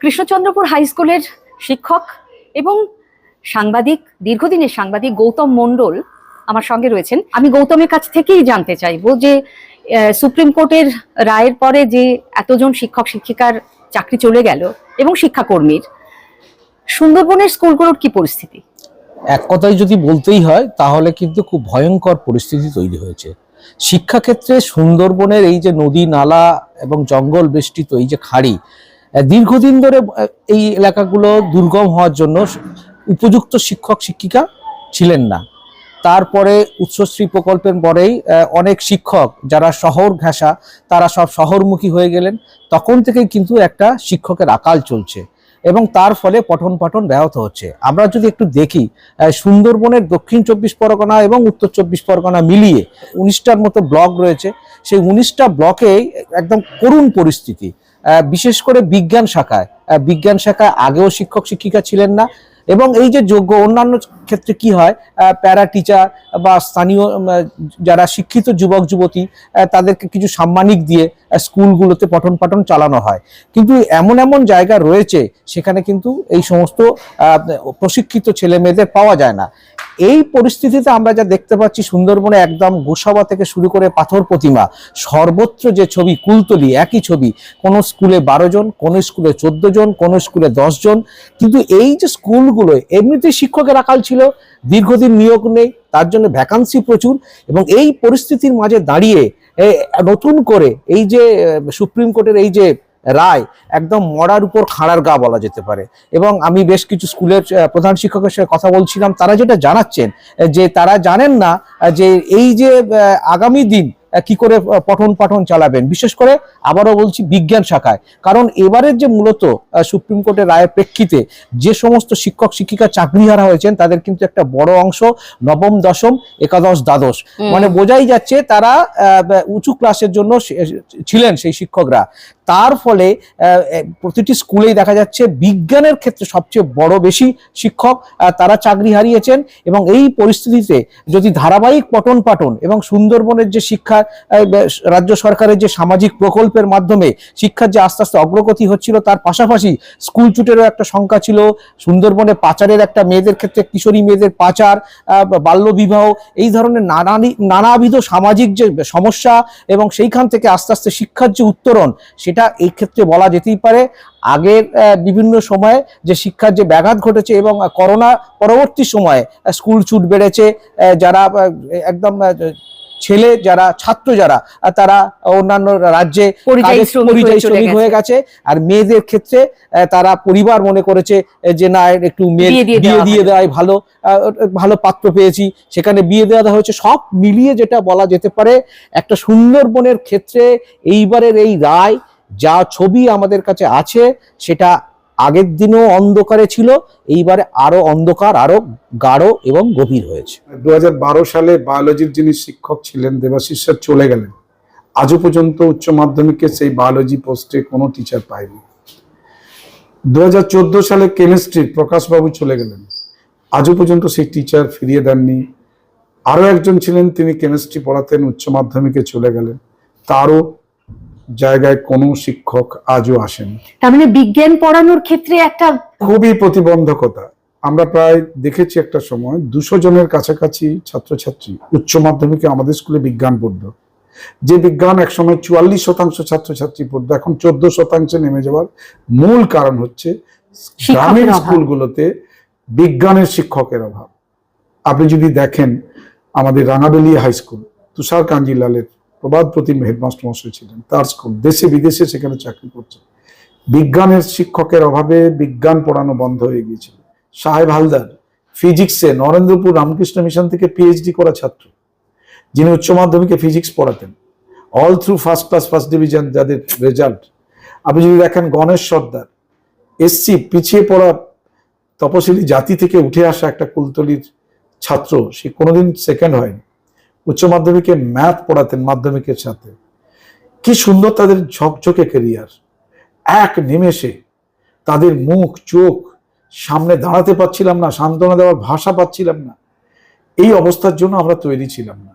Krishnachandrapur high স্কুলের শিক্ষক এবং সাংবাদিক, দীর্ঘদিনের সাংবাদিক গৌতম মণ্ডল আমার সঙ্গে রয়েছেন। আমি গৌতমের কাছ থেকেই জানতে চাইব যে সুপ্রিম কোর্টের রায়ের পরে যে এতজন শিক্ষক, শিক্ষিকার চাকরি চলে গেল এবং শিক্ষাকর্মীর, সুন্দরবনের স্কুলগুলোর কি পরিস্থিতি? এক কথায় যদি বলতেই হয়, তাহলে কিন্তু খুব ভয়ঙ্কর পরিস্থিতি তৈরি হয়েছে। শিক্ষাক্ষেত্রে সুন্দরবনের এই যে নদী, নালা এবং জঙ্গল বেষ্টিত এই যে খাড়ি দীর্ঘদিন ধরে এই এলাকাগুলো দুর্গম হওয়ার জন্য উপযুক্ত শিক্ষক, শিক্ষিকা ছিলেন না। তারপরে উচ্চশ্রী প্রকল্পের পরেই অনেক শিক্ষক, যারা শহর ঘেঁষা, তারা সব শহরমুখী হয়ে গেলেন। তখন থেকেই কিন্তু একটা শিক্ষকের আকাল চলছে। এবং তার ফলে পঠন পাঠন ব্যাহত হচ্ছে। আমরা যদি একটু দেখি সুন্দরবনের দক্ষিণ চব্বিশ পরগনা এবং উত্তর চব্বিশ পরগনা মিলিয়ে উনিশটার মতো ব্লক রয়েছে। সেই উনিশটা ব্লকে একদম করুণ পরিস্থিতি। বিশেষ করে বিজ্ঞান শাখায়। বিজ্ঞান শাখায় আগেও শিক্ষক শিক্ষিকা ছিলেন না এবং এই যে যোগ্য অন্যান্য ক্ষেত্রে কি হয় প্যারা টিচার বা স্থানীয় যারা শিক্ষিত যুবক, যুবতী তাদেরকে কিছু সাম্মানিক দিয়ে স্কুলগুলোতে পঠন পাঠন চালানো হয়। কিন্তু এমন এমন জায়গা রয়েছে, সেখানে কিন্তু এই সমস্ত প্রশিক্ষিত ছেলে মেয়েদের পাওয়া যায় না। এই পরিস্থিতিতে আমরা যা দেখতে পাচ্ছি, সুন্দরবনে একদম গোসাবা থেকে শুরু করে পাথর প্রতিমা, সর্বত্র যে ছবি, কুলতলি, একই ছবি। কোন স্কুলে বারো জন, কোন স্কুলে চোদ্দ জন, কোন স্কুলে দশ জন। কিন্তু এই যে স্কুলগুলো, এমনিতেই শিক্ষকের আকাল ছিল, দীর্ঘদিন নিয়োগ নেই, তার জন্য ভ্যাকান্সি প্রচুর এবং এই পরিস্থিতির মাঝে দাঁড়িয়ে নতুন করে এই যে সুপ্রিম কোর্টের এই যে রায় একদম মরার উপর খাড়ার গা বলা যেতে পারে। এবং আমি বেশ কিছু স্কুলের প্রধান শিক্ষকের সাথে কথা বলছিলাম, তারা যেটা জানাচ্ছেন যে তারা জানেন না যে এই যে আগামী দিন কি করে পঠন পাঠন চালাবেন? বিশেষ করে আবারও বলছি বিজ্ঞান শাখায়। কারণ এবারের যে মূলত সুপ্রিম কোর্টের রায়ের প্রেক্ষিতে যে সমস্ত শিক্ষক শিক্ষিকা চাকরিহারা হয়েছেন তাদের কিন্তু একটা বড় অংশ নবম দশম একাদশ দ্বাদশ। মানে বোঝাই যাচ্ছে তারা উঁচু ক্লাসের জন্য ছিলেন সেই শিক্ষকরা। তার ফলে প্রতিটি স্কুলেই দেখা যাচ্ছে বিজ্ঞানের ক্ষেত্রে সবচেয়ে বড় বেশি শিক্ষক তারা চাকরি হারিয়েছেন এবং এই পরিস্থিতিতে যদি ধারাবাহিক পঠন পাঠন এবং সুন্দরবনের যে শিক্ষা বে- রাজ্য সরকারের যে সামাজিক প্রকল্পের মাধ্যমে শিক্ষার যে আস্তে আস্তে অগ্রগতি হচ্ছিল তার পাশাপাশি স্কুল চুটেরও একটা সংখ্যা ছিল। সুন্দরবনে পাচারের একটা মেয়েদের ক্ষেত্রে কিশোরী মেয়েদের পাচার আহ, বাল্য বিবাহ এই ধরনের নানানি নানাবিধ সামাজিক যে সমস্যা এবং সেইখান থেকে আস্তে আস্তে শিক্ষার যে উত্তরণ সেটা এই ক্ষেত্রে বলা যেতেই পারে। আগের বিভিন্ন সময়ে যে শিক্ষার যে ব্যাঘাত ঘটেছে এবং করোনা পরবর্তী সময়ে স্কুল ছুট বেড়েছে যারা একদম ছেলে যারা ছাত্র যারা তারা অন্যান্য রাজ্যে পরিযায়ী শ্রমিক হয়ে গেছে। আর মেয়েদের ক্ষেত্রে তারা পরিবার মনে করেছে যে না একটু মেয়ে বিয়ে দিয়ে বিয়ে দেওয়া দিয়ে ভালো। দেওয়াই ভালো আহ, ভালো পাত্র পেয়েছি। সেখানে বিয়ে দেওয়া দেওয়া হয়েছে। সব মিলিয়ে যেটা বলা যেতে পারে একটা সুন্দরবনের ক্ষেত্রে এইবারের এই রায় যা ছবি আমাদের কাছে আছে সেটা আগের দিনও অন্ধকারে ছিল, এইবারে আরও অন্ধকার, আরও গাঢ় এবং গভীর হয়েছে। দু সালে বায়োলজির যিনি শিক্ষক ছিলেন, দেবাশিস চলে গেলেন। আজও পর্যন্ত উচ্চ মাধ্যমিকে সেই বায়োলজি পোস্টে কোনো টিচার পায়নি। দু হাজার চোদ্দ সালে কেমিস্ট্রি প্রকাশবাবু চলে গেলেন। আজও পর্যন্ত সেই টিচার ফিরিয়ে দেননি। আরও একজন ছিলেন, তিনি কেমিস্ট্রি পড়াতেন, উচ্চ মাধ্যমিকে চলে গেলেন। তারও জায়গায় কোনো শিক্ষক আজও আসেন। তার মানে বিজ্ঞান পড়ানোর ক্ষেত্রে একটা খুবই প্রতিবন্ধকতা। আমরা প্রায় দেখেছি একটা সময় দুশো জনের কাছাকাছি ছাত্রছাত্রী উচ্চ মাধ্যমিকে আমাদের স্কুলে বিজ্ঞান পড়তো। যে বিজ্ঞান একসময় চুয়াল্লিশ শতাংশ ছাত্রছাত্রী পড়তো এখন চোদ্দ শতাংশে নেমে যাওয়ার মূল কারণ হচ্ছে গ্রামীণ স্কুলগুলোতে বিজ্ঞানের শিক্ষকের অভাব। আপনি যদি দেখেন আমাদের রাঙাবেলিয়া হাই স্কুল তুষার কাঞ্জিলালের প্রবাদ প্রতিম হেডমাস্টার মশাই ছিলেন, তার স্কুল দেশে বিদেশে সেখানে চাকরি করছে বিজ্ঞানের শিক্ষকের অভাবে বিজ্ঞান পড়ানো বন্ধ হয়ে গিয়েছিল। সাহেব হালদার ফিজিক্সে নরেন্দ্রপুর রামকৃষ্ণ মিশন থেকে পিএইচডি করা ছাত্র, যিনি উচ্চ মাধ্যমিকে ফিজিক্স পড়াতেন। All through first class first division যাদের রেজাল্ট আপনি যদি দেখেন গণেশ সর্দার এসসি পিছিয়ে পড়া তপশিলি জাতি থেকে উঠে আসা একটা কুলতলির ছাত্র, সে কোনোদিন সেকেন্ড হয়নি। উচ্চ মাধ্যমিকে ম্যাথ পড়াতেন মাধ্যমিকের সাথে। কি সুন্দর তাদের ঝকঝকে কেরিয়ার এক নিমেষে তাদের মুখ, চোখ সামনে দাঁড়াতে পারছিলাম না, সান্ত্বনা দেওয়ার ভাষা পাচ্ছিলাম না। এই অবস্থার জন্য আমরা তৈরি ছিলাম না।